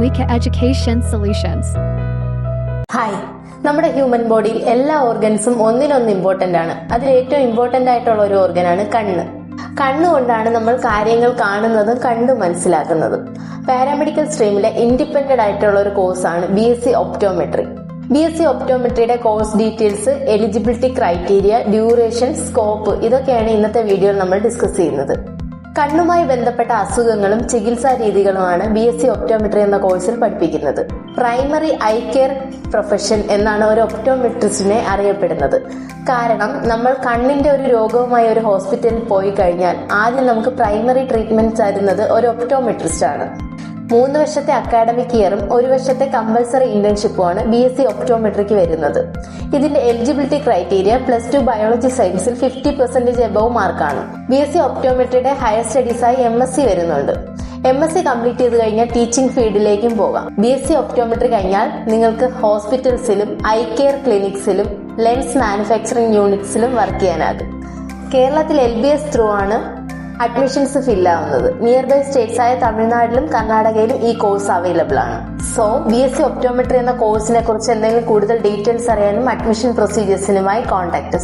Wika Education Solutions. Hi നമ്മുടെ human ബോഡിയിൽ എല്ലാ ഓർഗൻസും ഒന്നിനൊന്ന് ഇമ്പോർട്ടന്റ് ആണ്. അതിൽ ഏറ്റവും ഇമ്പോർട്ടന്റ് ആയിട്ടുള്ള ഒരു ഓർഗനാണ് കണ്ണ്. കണ്ണുകൊണ്ടാണ് നമ്മൾ കാര്യങ്ങൾ കാണുന്നതും കണ്ടു മനസ്സിലാക്കുന്നതും. പാരാമെഡിക്കൽ സ്ട്രീമിലെ ഇൻഡിപെൻഡന്റ് ആയിട്ടുള്ള ഒരു കോഴ്സാണ് B S C optometry B S C ഒപ്റ്റോമെട്രിയുടെ course details eligibility criteria duration scope ഇതൊക്കെയാണ് ഇന്നത്തെ വീഡിയോയിൽ നമ്മൾ ഡിസ്കസ് ചെയ്യുന്നത്. കണ്ണുമായി ബന്ധപ്പെട്ട അസുഖങ്ങളും ചികിത്സാ രീതികളുമാണ് ബി എസ് സി ഒപ്റ്റോമെട്രി എന്ന കോഴ്സിൽ പഠിപ്പിക്കുന്നത്. പ്രൈമറി ഐ കെയർ പ്രൊഫഷൻ എന്നാണ് ഒരു ഒപ്റ്റോമെട്രിസ്റ്റിനെ അറിയപ്പെടുന്നത്. കാരണം നമ്മൾ കണ്ണിന്റെ ഒരു രോഗവുമായി ഒരു ഹോസ്പിറ്റലിൽ പോയി കഴിഞ്ഞാൽ ആദ്യം നമുക്ക് പ്രൈമറി ട്രീറ്റ്മെന്റ് തരുന്നത് ഒരു ഒപ്റ്റോമെട്രിസ്റ്റ് ആണ്. മൂന്ന് വർഷത്തെ അക്കാഡമിക് ഇയറും ഒരു വർഷത്തെ കമ്പൽസറി ഇന്റേൺഷിപ്പുമാണ് ബി എസ് സി ഒപ്റ്റോമെട്രിക്ക് വരുന്നത്. ഇതിന്റെ eligibility criteria plus two biology സയൻസിൽ ഫിഫ്റ്റി പെർസെന്റേജ് എബവ് മാർക്കാണ് ബി എസ് സി ഒപ്റ്റോമെട്രിയുടെ ഹയർ സ്റ്റഡീസായി എം എസ് സി വരുന്നുണ്ട്. എം എസ് സി കംപ്ലീറ്റ് ചെയ്ത് കഴിഞ്ഞാൽ ടീച്ചിങ് ഫീൽഡിലേക്കും പോകാം. ബി എസ് സി ഒപ്റ്റോമെട്രി കഴിഞ്ഞാൽ നിങ്ങൾക്ക് ഹോസ്പിറ്റൽസിലും ഐ കെയർ ക്ലിനിക്സിലും ലെൻസ് മാനുഫാക്ചറിംഗ് യൂണിറ്റ്സിലും വർക്ക് ചെയ്യാനാകും. കേരളത്തിൽ എൽ ബി എസ് ത്രൂ ആണ് അഡ്മിഷൻസ് ഫില്ലാവുന്നത് നിയർ ബൈ സ്റ്റേറ്റ്സ് ആയ തമിഴ്നാട്ടിലും കർണാടകയിലും ഈ കോഴ്സ് അവൈലബിൾ ആണ്. So B S C optometry എന്ന കോഴ്സിനെ കുറിച്ച് എന്തെങ്കിലും കൂടുതൽ ഡീറ്റെയിൽസ് അറിയാനും അഡ്മിഷൻ പ്രൊസീജിയേഴ്സിനുമായി കോൺടാക്ട്